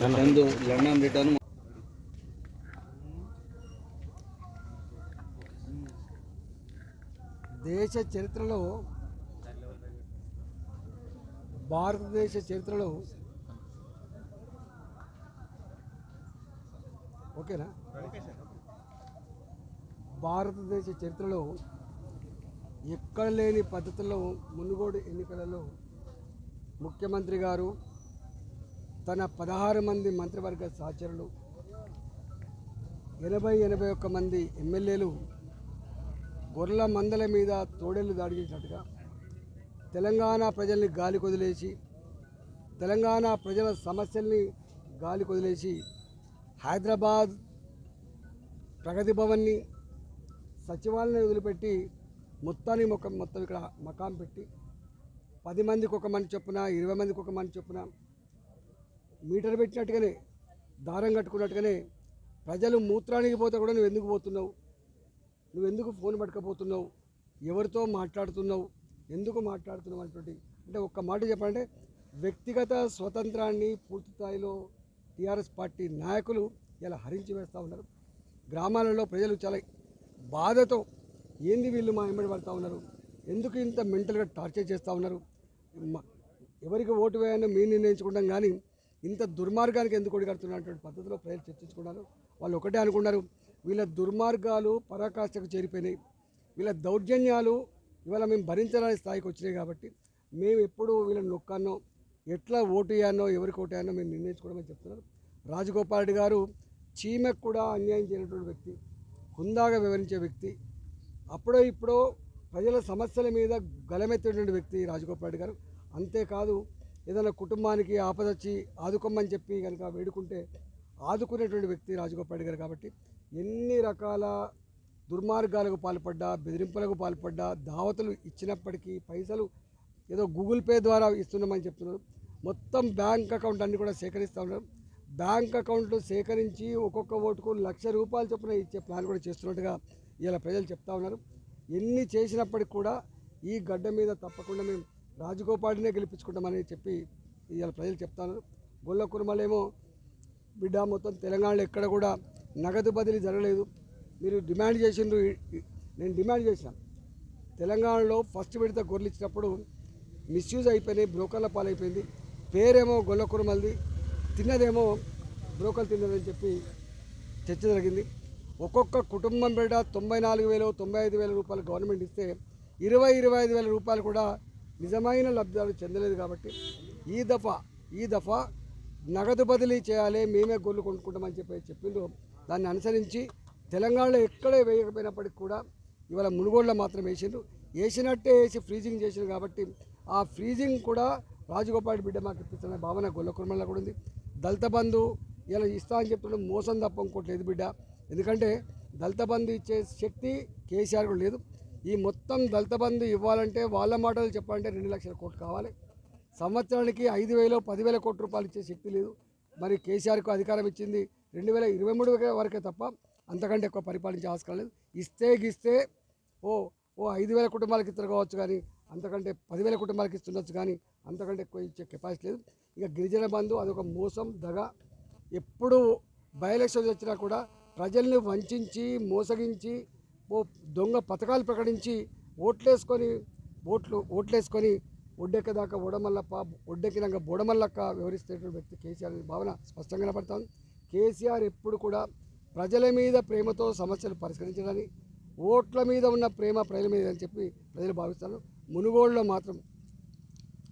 బాగా London return దేశ చరిత్రలో భారతదేశ చరిత్రలో ఓకేనా? భారతదేశ చరిత్రలో ఎక్కడ లేని పద్ధతుల్లో మునుగోడు ఎన్నికలలో ముఖ్యమంత్రి గారు తన పదహారు మంది మంత్రివర్గ సహచరులు ఎనభై ఎనభై ఒక్క మంది ఎమ్మెల్యేలు గొర్రెల మందల మీద తోడేళ్ళు దాడి తెలంగాణ ప్రజల్ని గాలి కొదిలేసి తెలంగాణ ప్రజల సమస్యల్ని గాలి కొదిలేసి హైదరాబాద్ ప్రగతి భవన్ని సచివాలయాన్ని వదిలిపెట్టి మొత్తాన్ని మొక్క మొత్తం ఇక్కడ మకాం పెట్టి పది మందికి ఒక మంది చొప్పున ఇరవై మందికి ఒక మంది చొప్పున మీటర్ పెట్టినట్టుగానే దారం కట్టుకున్నట్టుగానే ప్రజలు మూత్రానికి పోతే కూడా నువ్వు ఎందుకు పోతున్నావు? నువ్వు ఎందుకు ఫోన్ పట్టుకపోతున్నావు? ఎవరితో మాట్లాడుతున్నావు? ఎందుకు మాట్లాడుతున్నావు అనేటువంటి అంటే ఒక్క మాట చెప్పాలంటే వ్యక్తిగత స్వతంత్రాన్ని పూర్తి స్థాయిలో టీఆర్ఎస్ పార్టీ నాయకులు ఇలా హరించి వేస్తూ ఉన్నారు. గ్రామాలలో ప్రజలు చాలా బాధతో ఏంది వీళ్ళు మా వెంబడి పడుతూ ఉన్నారు? ఎందుకు ఇంత మెంటల్గా టార్చర్ చేస్తూ ఉన్నారు? ఎవరికి ఓటు వేయాలో మేము నిర్ణయించుకుంటాం కానీ ఇంత దుర్మార్గానికి ఎందుకు ఒడిగడుతున్నటువంటి పద్ధతిలో ప్రజలు చర్చించుకున్నారు. వాళ్ళు ఒకటే అనుకున్నారు వీళ్ళ దుర్మార్గాలు పరాకాష్ఠకు చేరిపోయినాయి. వీళ్ళ దౌర్జన్యాలు ఇవాళ మేము భరించడానికి స్థాయికి వచ్చినాయి కాబట్టి మేము ఎప్పుడు వీళ్ళని నొక్కానో ఎట్లా ఓటు వేయానో ఎవరికి ఓటు వేయానో మేము నిర్ణయించుకోవడమని చెప్తున్నారు. రాజగోపాల్ రెడ్డి గారు చీమకు కూడా అన్యాయం చేయనటువంటి వ్యక్తి హుందాగా వివరించే వ్యక్తి అప్పుడో ఇప్పుడో ప్రజల సమస్యల మీద గలమెత్తేటువంటి వ్యక్తి రాజగోపాల్ రెడ్డి గారు. అంతేకాదు ఏదైనా కుటుంబానికి ఆపదొచ్చి ఆదుకోమని చెప్పి కనుక వేడుకుంటే ఆదుకునేటువంటి వ్యక్తి రాజగోపాల్ గారు కాబట్టి ఎన్ని రకాల దుర్మార్గాలకు పాల్పడ్డా బెదిరింపులకు పాల్పడ్డా దావతులు ఇచ్చినప్పటికీ పైసలు ఏదో గూగుల్ పే ద్వారా ఇస్తున్నామని చెప్తున్నారు. మొత్తం బ్యాంక్ అకౌంట్ అన్ని కూడా సేకరిస్తూ ఉన్నారు. బ్యాంక్ అకౌంట్లు సేకరించి ఒక్కొక్క ఓటుకు లక్ష రూపాయలు చొప్పున ఇచ్చే ప్లాన్ కూడా చేస్తున్నట్టుగా ఇలా ప్రజలు చెప్తా ఉన్నారు. ఎన్ని చేసినప్పటికి కూడా ఈ గడ్డ మీద తప్పకుండా మేము రాజగోపాల్నే గెలిపించుకుంటామని చెప్పి ఇవాళ ప్రజలు చెప్తాను గొల్ల కుర్మలేమో బిడ్డ మొత్తం తెలంగాణలో ఎక్కడ కూడా నగదు బదిలీ జరగలేదు. మీరు డిమాండ్ చేసిండ్రు నేను డిమాండ్ చేసిన. తెలంగాణలో ఫస్ట్ విడత గొర్రెలు ఇచ్చినప్పుడు మిస్యూజ్ అయిపోయినాయి బ్రోకర్ల పాలైపోయింది. పేరేమో గొల్ల కురుమల్ది తిన్నదేమో బ్రోకర్లు తిన్నదని చెప్పి చర్చ జరిగింది. ఒక్కొక్క కుటుంబం బిడ్డ తొంభై నాలుగు వేలు తొంభై ఐదు వేల రూపాయలు గవర్నమెంట్ ఇస్తే ఇరవై ఇరవై ఐదు వేల రూపాయలు కూడా నిజమైన లబ్ధిదారులు చెందలేదు కాబట్టి ఈ దఫా ఈ దఫా నగదు బదిలీ చేయాలి మేమే గొర్రెలు కొనుక్కుంటామని చెప్పి చెప్పిండ్రు. దాన్ని అనుసరించి తెలంగాణలో ఎక్కడే వేయకపోయినప్పటికి కూడా ఇవాళ మునుగోడులో మాత్రం వేసిండ్రు. వేసినట్టే వేసి ఫ్రీజింగ్ చేసిండ్రు కాబట్టి ఆ ఫ్రీజింగ్ కూడా రాజగోపాల్ బిడ్డ మాకు ఇప్పిస్తున్న భావన గొల్ల కుర్మల్లో కూడా ఉంది. దళిత బంధు ఇలా ఇస్తా అని చెప్తున్నాం మోసం తప్ప ఇంకోటి లేదు బిడ్డ. ఎందుకంటే దళిత బంధు ఇచ్చే శక్తి కేసీఆర్ కూడా లేదు. ఈ మొత్తం దళిత బంధు ఇవ్వాలంటే వాళ్ళ మాటలు చెప్పాలంటే రెండు లక్షల కోట్లు కావాలి. సంవత్సరానికి ఐదు వేలు పదివేల కోట్ల రూపాయలు ఇచ్చే శక్తి లేదు. మరి కేసీఆర్కు అధికారం ఇచ్చింది రెండు వేల ఇరవై మూడు వరకే తప్ప అంతకంటే ఎక్కువ పరిపాలించే ఆస్కారం లేదు. ఇస్తే గిస్తే ఓ ఓ ఐదు వేల కుటుంబాలకు ఇద్దరు కావచ్చు కానీ అంతకంటే పదివేల కుటుంబాలకి ఇస్తుండొచ్చు కానీ అంతకంటే ఎక్కువ ఇచ్చే కెపాసిటీ లేదు. ఇక గిరిజన బంధు అదొక మోసం దగ. ఎప్పుడు బై ఎలక్షన్స్ వచ్చినా కూడా ప్రజల్ని వంచి మోసగించి ఓ దొంగ పథకాలు ప్రకటించి ఓట్లేసుకొని ఓట్లు ఓట్లేసుకొని ఒడ్డెక్కదాకా ఓడమల్లప్ప ఒడ్డెక్కినాక బోడమల్లక్క వివరిస్తేటువంటి వ్యక్తి కేసీఆర్ అనే భావన స్పష్టంగా కనపడుతుంది కేసీఆర్ ఎప్పుడు కూడా ప్రజల మీద ప్రేమతో సమస్యలు పరిష్కరించడానికి ఓట్ల మీద ఉన్న ప్రేమ ప్రజల మీద అని చెప్పి ప్రజలు భావిస్తారు. మునుగోడులో మాత్రం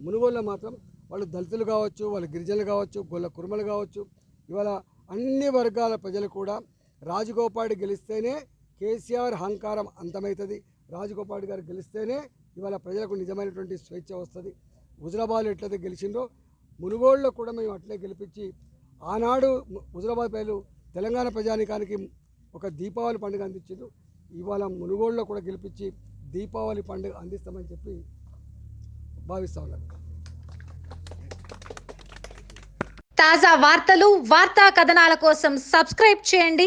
మునుగోడులో మాత్రం వాళ్ళు దళితులు కావచ్చు వాళ్ళు గిరిజనులు కావచ్చు గొల్ల కురుమలు కావచ్చు ఇవాళ అన్ని వర్గాల ప్రజలు కూడా రాజగోపాడి గెలిస్తేనే కేసీఆర్ అహంకారం అంతమవుతుంది రాజగోపాల్ గారు గెలిస్తేనే ఇవాళ ప్రజలకు నిజమైనటువంటి స్వేచ్ఛ వస్తుంది. హుజరాబాద్ ఎట్లయితే గెలిచిందో మునుగోడులో కూడా మేము అట్లే గెలిపించి ఆనాడు హుజరాబాద్ ప్రజలు తెలంగాణ ప్రజానికానికి ఒక దీపావళి పండుగ అందించారు ఇవాళ మునుగోడులో కూడా గెలిపించి దీపావళి పండుగ అందిస్తామని చెప్పి భావిస్తా ఉన్నారు తాజా వార్తలు వార్తా కథనాల కోసం సబ్స్క్రైబ్ చేయండి.